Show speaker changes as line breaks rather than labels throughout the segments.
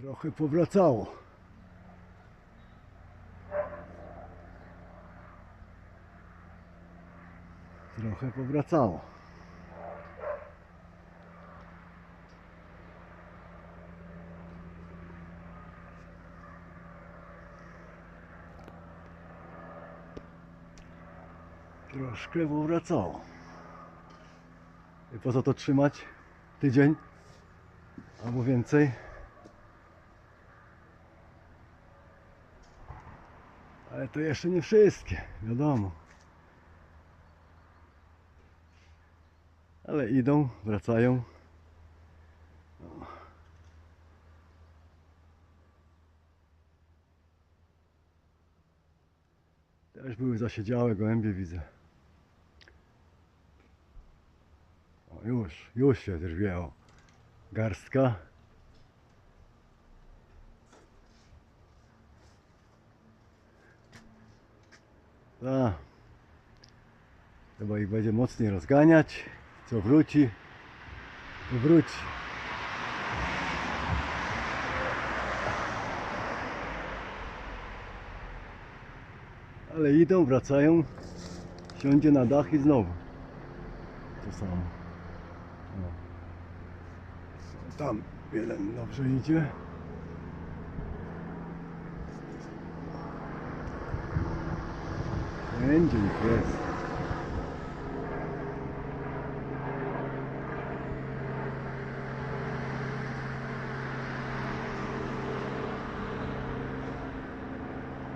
Trochę powracało. Trochę powracało. Troszkę powracało. I po co to trzymać? Tydzień? Albo więcej? Ale to jeszcze nie wszystkie, wiadomo. Ale idą, wracają. Też były zasiedziałe gołębie, widzę. O, już, już się drwie, o. Garstka. Tak. Trzeba ich będzie mocniej rozganiać. Co wróci, wróci. Ale idą, wracają. Siądzie na dach i znowu. To samo. No. Tam jeden dobrze idzie. Ich jest.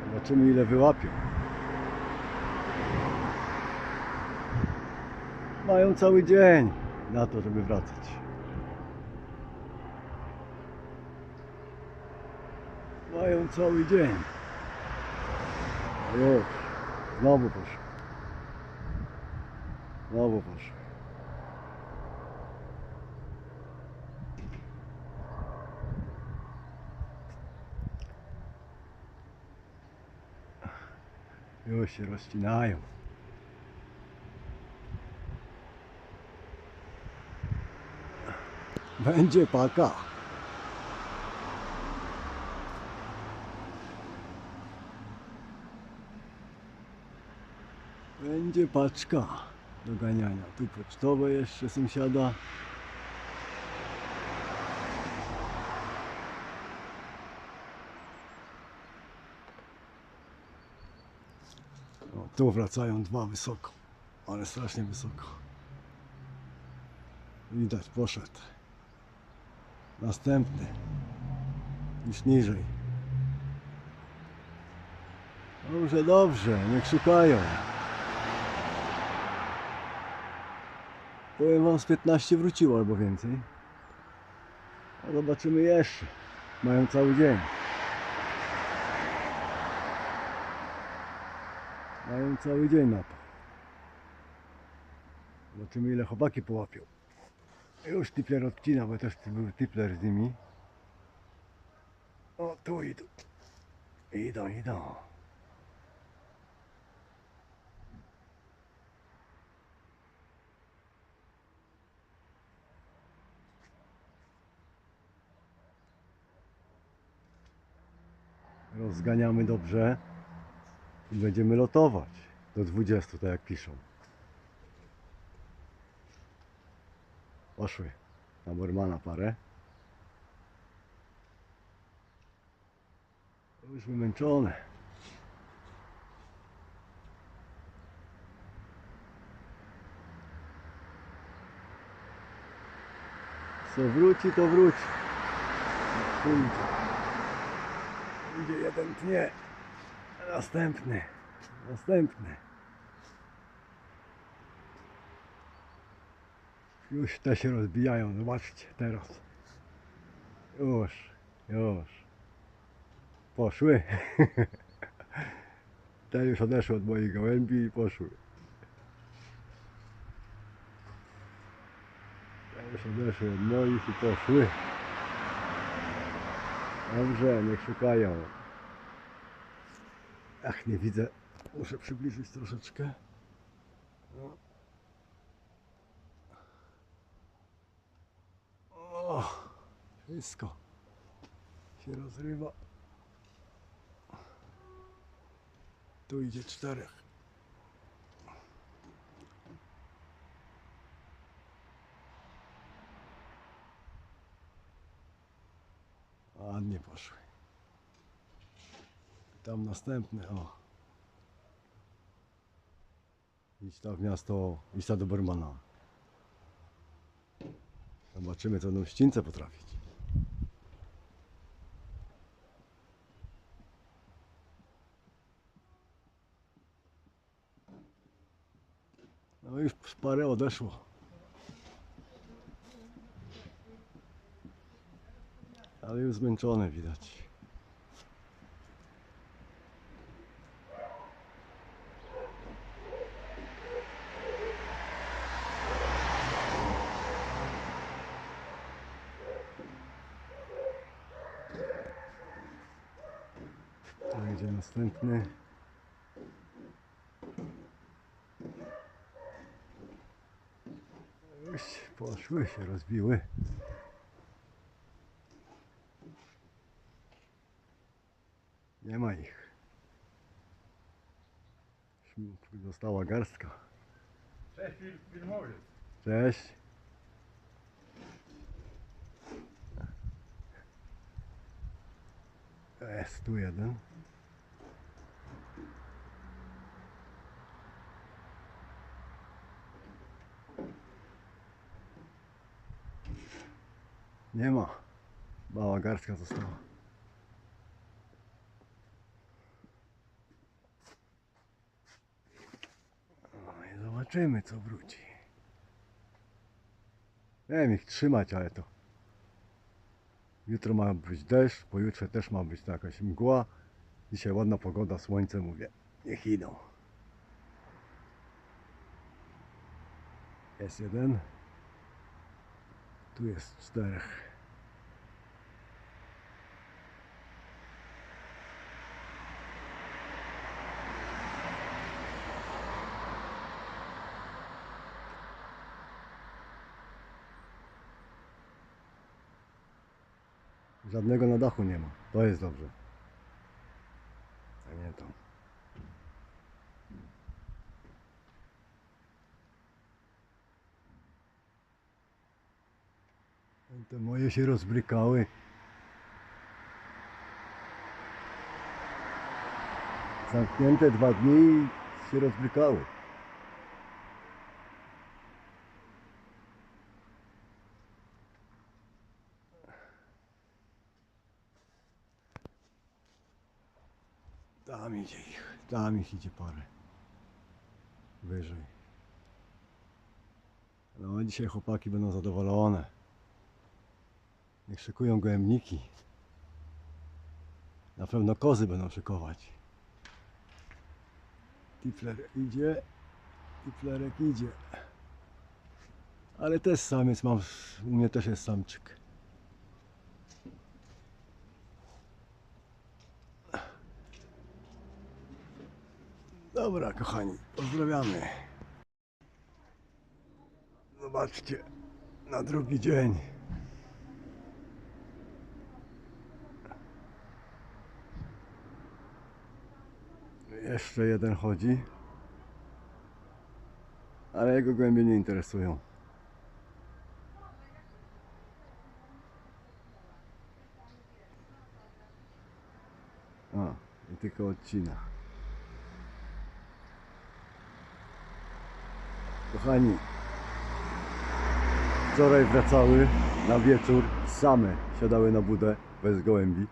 Zobaczymy ile wyłapią. Mają cały dzień na to, żeby wracać. Mają cały dzień. Znowu poszło. Znowu poszło. Już się rozcinają. Będzie paka. Będzie paczka do ganiania. Tu pocztowe jeszcze sąsiada. O, tu wracają dwa wysoko, ale strasznie wysoko. Widać, poszedł. Następny. Już niżej. Dobrze, dobrze, niech szukają. Powiem wam, z 15 wróciło albo więcej. A zobaczymy jeszcze. Mają cały dzień. Mają cały dzień na to. Zobaczymy ile chłopaki połapią. Już tipler odcina, bo też był tipler z nimi. O, tu idą. Idą, idą. Rozganiamy dobrze i będziemy lotować do 20, tak jak piszą. Poszły na Bormana parę. Już wymęczone. Co wróci, to wróci. Pójdzie. Idzie jeden tnie. Następny. Następny. Już te się rozbijają, zobaczcie teraz. Już, już. Poszły. Te już odeszły od moich gołębi i poszły. Te już odeszły od moich i poszły. Dobrze, niech szukają. Ach, nie widzę. Muszę przybliżyć troszeczkę. No. O, wszystko. się rozrywa. Tu idzie czterech. Ładnie poszły. Tam następny, o. Idź tam w miasto, idź tam do Bermana. Zobaczymy, co będą ścińce potrafić. No już parę odeszło. Ale już zmęczone widać. To idzie następny. Już poszły się, rozbiły. Nie ma ich. Została garstka.
Cześć film, filmowiec.
Cześć. Jest tu jeden. Nie ma. Mała garstka została. Zobaczymy co wróci. Nie wiem ich trzymać, ale to. Jutro ma być deszcz, pojutrze też ma być jakaś mgła. Dzisiaj ładna pogoda, słońce mówię. Niech idą. Jest jeden. Tu jest czterech. Żadnego na dachu nie ma. To jest dobrze. A nie. Te moje się rozbrykały. Zamknięte dwa dni się rozbrykały. Tam idzie ich, tam ich idzie parę. Wyżej. No dzisiaj chłopaki będą zadowolone. Niech szykują gołębniki. Na pewno kozy będą szykować. Tipler idzie, tiplerek idzie. Ale też samiec mam, u mnie też jest samczyk. Dobra, kochani, pozdrawiamy. Zobaczcie, na drugi dzień. Jeszcze jeden chodzi. Ale jego głębie nie interesują. A, i tylko odcina. Kochani, wczoraj wracały na wieczór same siadały na budę bez gołębi.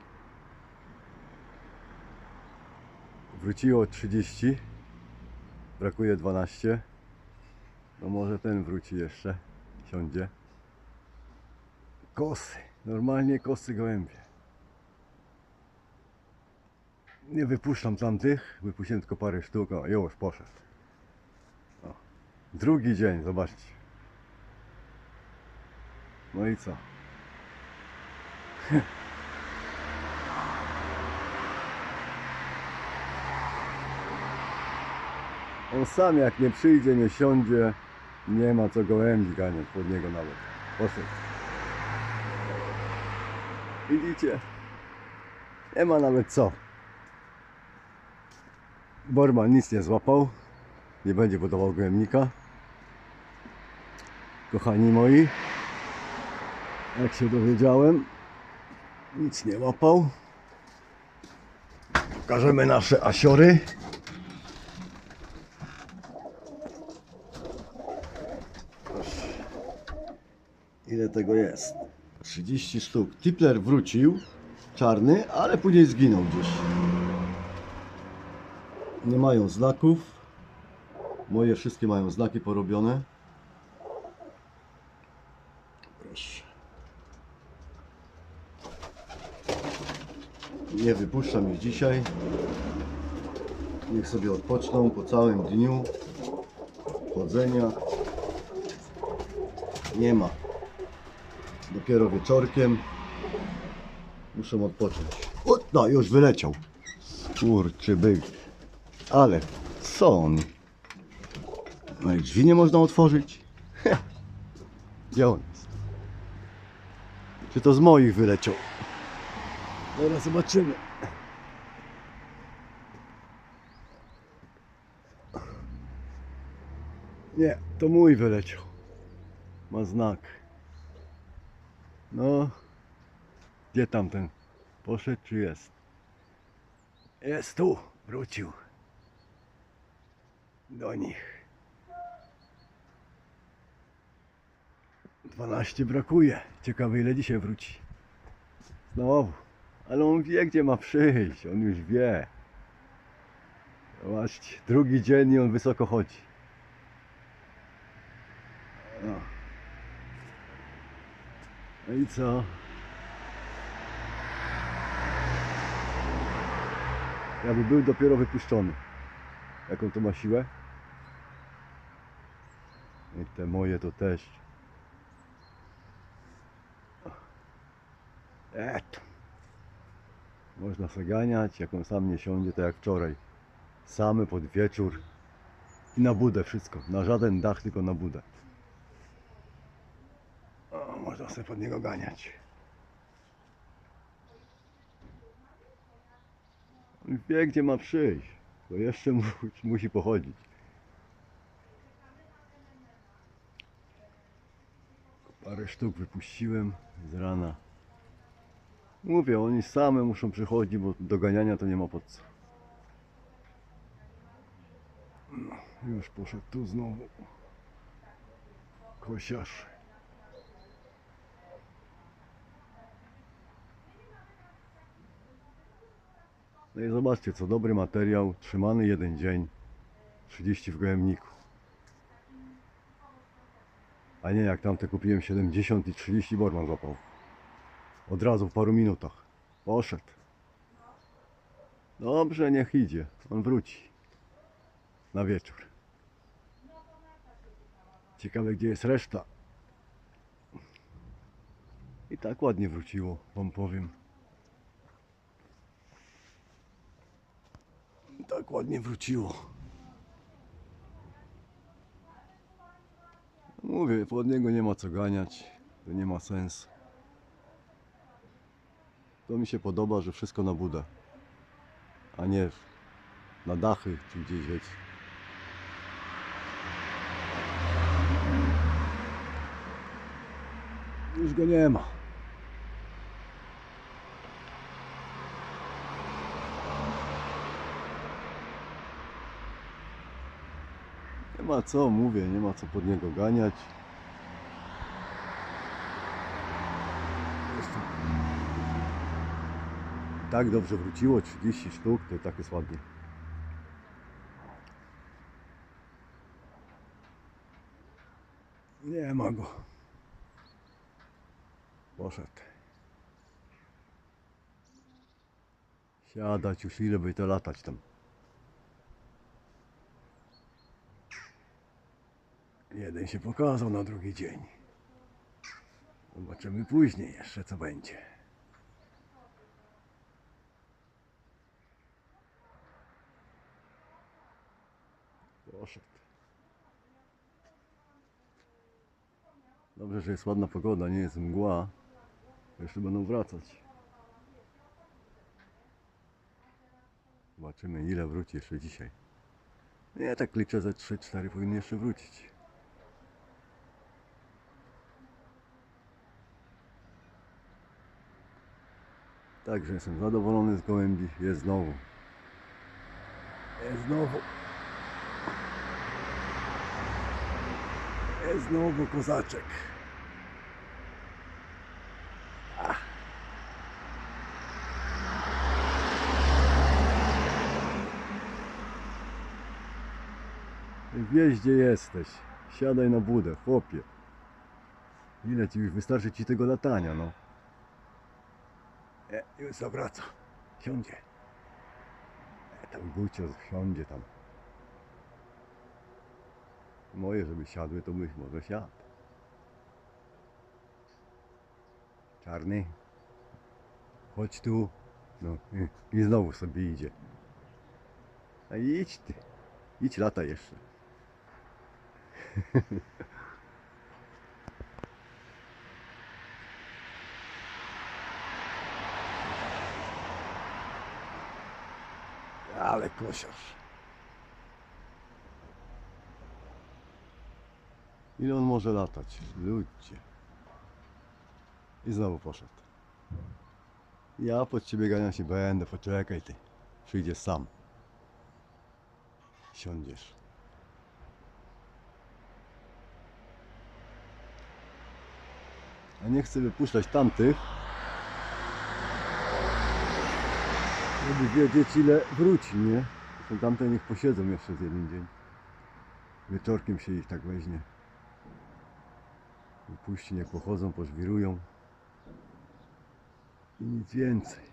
Wróciło 30, brakuje 12. No może ten wróci jeszcze, siądzie. Kosy, normalnie kosy gołębie. Nie wypuszczam tamtych, wypuściłem tylko parę sztuk, o już poszedł. Drugi dzień, zobaczcie. No i co? On sam jak nie przyjdzie, nie siądzie, nie ma co gołębi ganiać pod niego nawet. Poszedł. Widzicie? Nie ma nawet co. Borman nic nie złapał. Nie będzie budował gojemnika. Kochani moi, jak się dowiedziałem, nic nie łapał. Pokażemy nasze asiory. Ile tego jest? 30 sztuk. Tipler wrócił, czarny, ale później zginął gdzieś. Nie mają znaków. Moje wszystkie mają znaki porobione. Proszę. Nie wypuszczam ich dzisiaj. Niech sobie odpoczną po całym dniu chodzenia. Nie ma. Dopiero wieczorkiem muszę odpocząć. O, no już wyleciał. Kurczy byk. Ale co on? No i drzwi nie można otworzyć. Gdzie on jest? Czy to z moich wyleciał? Zaraz zobaczymy. Nie, to mój wyleciał. Ma znak. No, gdzie tamten? Poszedł czy jest? Jest tu, wrócił. Do nich. 12 brakuje. Ciekawe ile dzisiaj wróci. Znowu. Ale on wie gdzie ma przyjść. On już wie. Zobaczcie, drugi dzień i on wysoko chodzi. No. No i co? Jakby był dopiero wypuszczony. Jaką to ma siłę? I te moje to też. Et. Można se ganiać, jak on sam nie siądzie, to jak wczoraj. Samy pod wieczór. I na budę wszystko. Na żaden dach, tylko na budę. O, można sobie pod niego ganiać. On Wie gdzie ma przyjść. To jeszcze mu, musi pochodzić. Parę sztuk wypuściłem z rana. Mówię, oni same muszą przychodzić, bo do ganiania to nie ma po co. No, już poszedł tu znowu. Kosiarz. No i zobaczcie, co dobry materiał, trzymany jeden dzień, 30 w gojemniku. A nie jak tamte kupiłem 70 i 30 Borman złapał. Od razu w paru minutach. Poszedł. Dobrze, niech idzie. On wróci. Na wieczór. Ciekawe, gdzie jest reszta. I tak ładnie wróciło, wam powiem. I tak ładnie wróciło. Mówię, pod niego nie ma co ganiać. To nie ma sensu. To mi się podoba, że wszystko na budę, a nie na dachy czy gdzieś wiecie. Już go nie ma. Nie ma co, mówię, nie ma co pod niego ganiać. Tak dobrze wróciło, 30 sztuk, to i tak jest ładnie. Nie ma go. Poszedł. Siadać już ile by to latać tam. Jeden się pokazał na drugi dzień. Zobaczymy później jeszcze co będzie. Poszedł. Dobrze, że jest ładna pogoda, nie jest mgła. Jeszcze będą wracać. Zobaczymy ile wróci jeszcze dzisiaj. Nie, tak liczę, że 3-4 powinny jeszcze wrócić. Także jestem zadowolony z gołębi. Jest znowu. Jest znowu. Znowu kozaczek. Wieź gdzie jesteś. Siadaj na budę, chłopie. Ile ci już wystarczy ci tego latania, no. E, już zawraca. Siądzie. E, tam Gucio siądzie tam. Moje, żeby siadły, to byś może siadł. Czarny. Chodź tu. No i, i znowu sobie idzie. A idź ty. Idź lata jeszcze. Ale kosiarz. Ile on może latać? Ludzie. I znowu poszedł. Ja pod ciebie ganiać się będę, poczekaj ty. Przyjdziesz sam. Siądziesz. A nie chcę wypuszczać tamtych. Żeby wiedzieć ile wróci, nie? Zresztą tamte niech posiedzą jeszcze z jeden dzień. Wieczorkiem się ich tak weźmie. Wypuści, niech pochodzą, pożwirują. I nic więcej.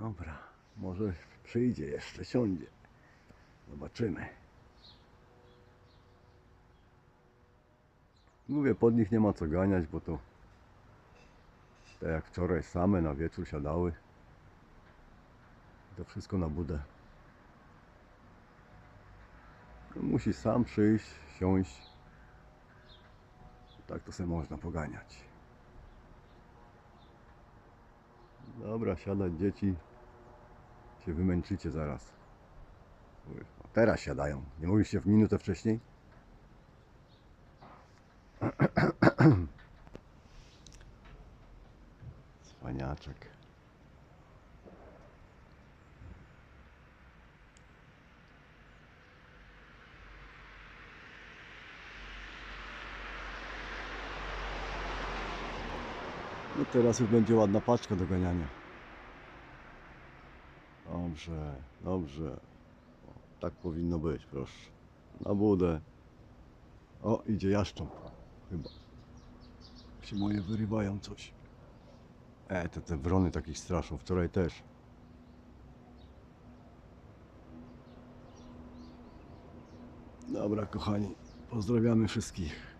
Dobra, może przyjdzie jeszcze, siądzie. Zobaczymy. Mówię, pod nich nie ma co ganiać, bo to tak jak wczoraj same na wieczór siadały. To wszystko na budę. No, Musi sam przyjść, siąść. Tak to sobie można poganiać. Dobra, siadać dzieci. Się wymęczycie zaraz. Mówię, "O, Teraz siadają. Nie mogliście w minutę wcześniej? Cwaniaczek. No teraz już będzie ładna paczka do ganiania. Dobrze, dobrze. O, tak powinno być, proszę. Na budę. O, idzie jaszcząb. Chyba. Się moje wyrywają coś. E, te, te wrony takich straszą. Wczoraj też. Dobra, kochani. Pozdrawiamy wszystkich.